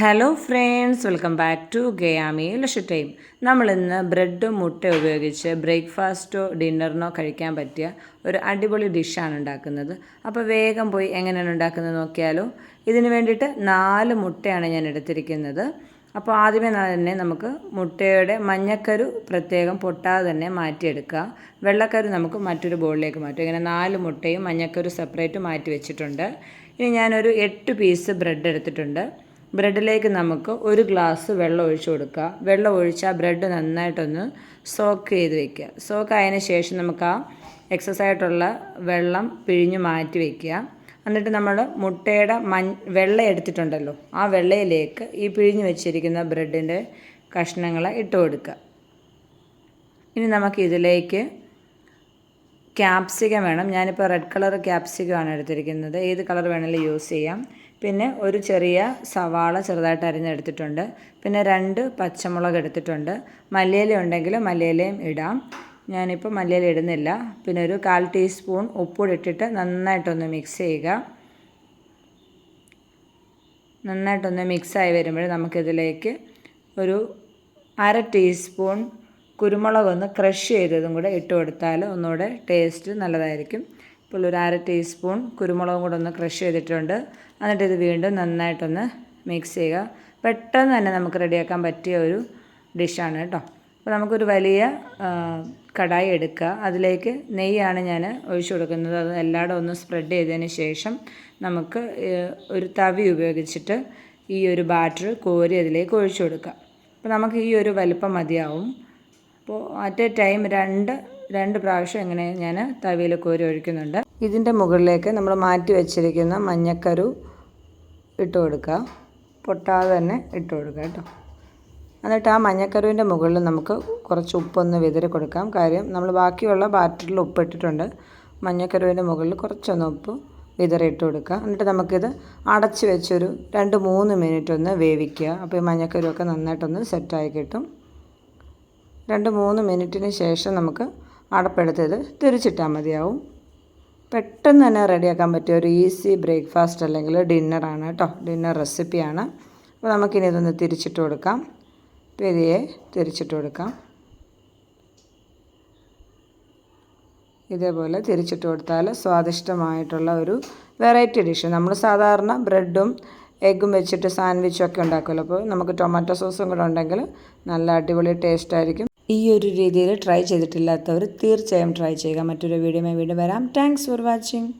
Hello friends welcome back to Gayami Laksha time നമ്മളിന്ന് ബ്രെഡും മുട്ട ഉപയോഗിച്ച് ബ്രേക്ക്ഫാസ്റ്റോ ഡിന്നറിനോ കഴിക്കാൻ പറ്റിയ ഒരു അടിപൊളി ഡിഷാണ് ഉണ്ടാക്കുന്നത്. അപ്പോൾ വേഗം പോയി എങ്ങനെയാണ് ഉണ്ടാക്കുന്നത് നോക്കിയാലോ. ഇതിന് വേണ്ടിയിട്ട് നാല് മുട്ടയാണ് ഞാൻ എടുത്തിരിക്കുന്നത്. അപ്പോൾ ആദ്യമേ തന്നെ നമുക്ക് മുട്ടയുടെ മഞ്ഞക്കരു പ്രത്യേകം പൊട്ടാതെ തന്നെ മാറ്റിയെടുക്കുക. വെള്ളക്കരു നമുക്ക് മറ്റൊരു ബോളിലേക്ക് മാറ്റും. ഇങ്ങനെ നാല് മുട്ടയും മഞ്ഞക്കരു സെപ്പറേറ്റ് മാറ്റി വെച്ചിട്ടുണ്ട്. ഇനി ഞാനൊരു എട്ട് പീസ് ബ്രെഡ് എടുത്തിട്ടുണ്ട്. ബ്രെഡിലേക്ക് നമുക്ക് ഒരു ഗ്ലാസ് വെള്ളം ഒഴിച്ച് കൊടുക്കുക. വെള്ളം ഒഴിച്ചാൽ ബ്രെഡ് നന്നായിട്ടൊന്ന് സോക്ക് ചെയ്ത് വെക്കുക. സോക്ക് ആയതിനു ശേഷം നമുക്ക് ആ എക്സസ് ആയിട്ടുള്ള വെള്ളം പിഴിഞ്ഞ് മാറ്റി വയ്ക്കുക എന്നിട്ട് നമ്മൾ മുട്ടയുടെ മൺ വെള്ള എടുത്തിട്ടുണ്ടല്ലോ ആ വെള്ളയിലേക്ക് ഈ പിഴിഞ്ഞ് വെച്ചിരിക്കുന്ന ബ്രെഡിന്റെ കഷ്ണങ്ങളെ ഇട്ട് കൊടുക്കുക. ഇനി നമുക്ക് ഇതിലേക്ക് ക്യാപ്സിക്കം വേണം. ഞാനിപ്പോൾ റെഡ് കളർ ക്യാപ്സിക്കമാണ് എടുത്തിരിക്കുന്നത്. ഏത് കളർ വേണമെങ്കിലും യൂസ് ചെയ്യാം. പിന്നെ ഒരു ചെറിയ സവാള ചെറുതായിട്ട് അരിഞ്ഞെടുത്തിട്ടുണ്ട്. പിന്നെ രണ്ട് പച്ചമുളക് എടുത്തിട്ടുണ്ട്. മല്ലിയില ഉണ്ടെങ്കിൽ മല്ലിയിലയും ഇടാം. ഞാനിപ്പോൾ മല്ലിയില ഇടുന്നില്ല. പിന്നെ ഒരു കാൽ ടീസ്പൂൺ ഉപ്പൂടി ഇട്ടിട്ട് നന്നായിട്ടൊന്ന് മിക്സ് ചെയ്യുക. നന്നായിട്ടൊന്ന് മിക്സായി വരുമ്പോൾ നമുക്കിതിലേക്ക് ഒരു അര ടീസ്പൂൺ കുരുമുളകൊന്ന് ക്രഷ് ചെയ്തതും കൂടെ ഇട്ട് കൊടുത്താൽ ഒന്നുകൂടെ ടേസ്റ്റ് നല്ലതായിരിക്കും. ഇപ്പോൾ ഒരു അര ടീസ്പൂൺ കുരുമുളകും കൂടെ ഒന്ന് ക്രഷ് ചെയ്തിട്ടുണ്ട്. എന്നിട്ട് ഇത് വീണ്ടും നന്നായിട്ടൊന്ന് മിക്സ് ചെയ്യുക. പെട്ടെന്ന് തന്നെ നമുക്ക് റെഡിയാക്കാൻ പറ്റിയ ഒരു ഡിഷാണ് കേട്ടോ. അപ്പോൾ നമുക്കൊരു വലിയ കടായി എടുക്കുക. അതിലേക്ക് നെയ്യാണ് ഞാൻ ഒഴിച്ചു കൊടുക്കുന്നത്. അത് എല്ലായിടും ഒന്ന് സ്പ്രെഡ് ചെയ്തതിന് ശേഷം നമുക്ക് ഒരു തവി ഉപയോഗിച്ചിട്ട് ഈ ഒരു ബാറ്റർ കോരി അതിലേക്ക് ഒഴിച്ചു കൊടുക്കുക. അപ്പോൾ നമുക്ക് ഈ ഒരു വലിപ്പം മതിയാവും. അപ്പോൾ അറ്റ് എ ടൈം രണ്ട് രണ്ട് പ്രാവശ്യം ഇങ്ങനെ ഞാൻ തവിയിൽ കോരി ഒഴിക്കുന്നുണ്ട്. ഇതിന്റെ മുകളിലേക്ക് നമ്മൾ മാറ്റി വെച്ചിരിക്കുന്ന മഞ്ഞക്കരു ഇട്ട് കൊടുക്കുക. പൊട്ടാതെ തന്നെ ഇട്ട് കൊടുക്കുക കേട്ടോ. എന്നിട്ട് ആ മഞ്ഞക്കരുവിന്റെ മുകളിൽ നമുക്ക് കുറച്ച് ഉപ്പൊന്ന് വിതറി കൊടുക്കാം. കാര്യം നമ്മൾ ബാക്കിയുള്ള ബാറ്ററിൽ ഉപ്പ് ഇട്ടിട്ടുണ്ട് മഞ്ഞക്കരുവിന്റെ മുകളിൽ കുറച്ചൊന്ന് ഉപ്പ് വിതറി ഇട്ട് കൊടുക്കുക. എന്നിട്ട് നമുക്കിത് അടച്ച് വെച്ചൊരു രണ്ട് മൂന്ന് മിനിറ്റ് ഒന്ന് വേവിക്കുക. അപ്പോൾ ഈ മഞ്ഞക്കരുവൊക്കെ നന്നായിട്ടൊന്ന് സെറ്റായി കിട്ടും. രണ്ട് മൂന്ന് മിനിറ്റിന് ശേഷം നമുക്ക് അടപ്പെടുത്ത് ഇത് തിരിച്ചിട്ടാൽ മതിയാവും. പെട്ടെന്ന് തന്നെ റെഡിയാക്കാൻ പറ്റിയ ഒരു ഈസി ബ്രേക്ക്ഫാസ്റ്റ് അല്ലെങ്കിൽ ഡിന്നറാണ് കേട്ടോ. ഡിന്നർ റെസിപ്പിയാണ്. അപ്പോൾ നമുക്കിനി ഇതൊന്ന് തിരിച്ചിട്ട് കൊടുക്കാം. പെരിയെ തിരിച്ചിട്ട് കൊടുക്കാം. ഇതേപോലെ തിരിച്ചിട്ട് കൊടുത്താൽ സ്വാദിഷ്ടമായിട്ടുള്ള ഒരു വെറൈറ്റി ഡിഷ്. നമ്മൾ സാധാരണ ബ്രെഡും എഗ്ഗും വെച്ചിട്ട് സാൻഡ്വിച്ചും ഒക്കെ ഉണ്ടാക്കുമല്ലോ. അപ്പോൾ നമുക്ക് ടൊമാറ്റോ സോസും കൂടെ ഉണ്ടെങ്കിൽ നല്ല അടിപൊളി ടേസ്റ്റ് ആയിരിക്കും. ഈ ഒരു രീതിയിൽ ട്രൈ ചെയ്തിട്ടില്ലാത്തവർ തീർച്ചയായും ട്രൈ ചെയ്യുക. മറ്റൊരു വീഡിയോ വീണ്ടും വരാം. Thanks for watching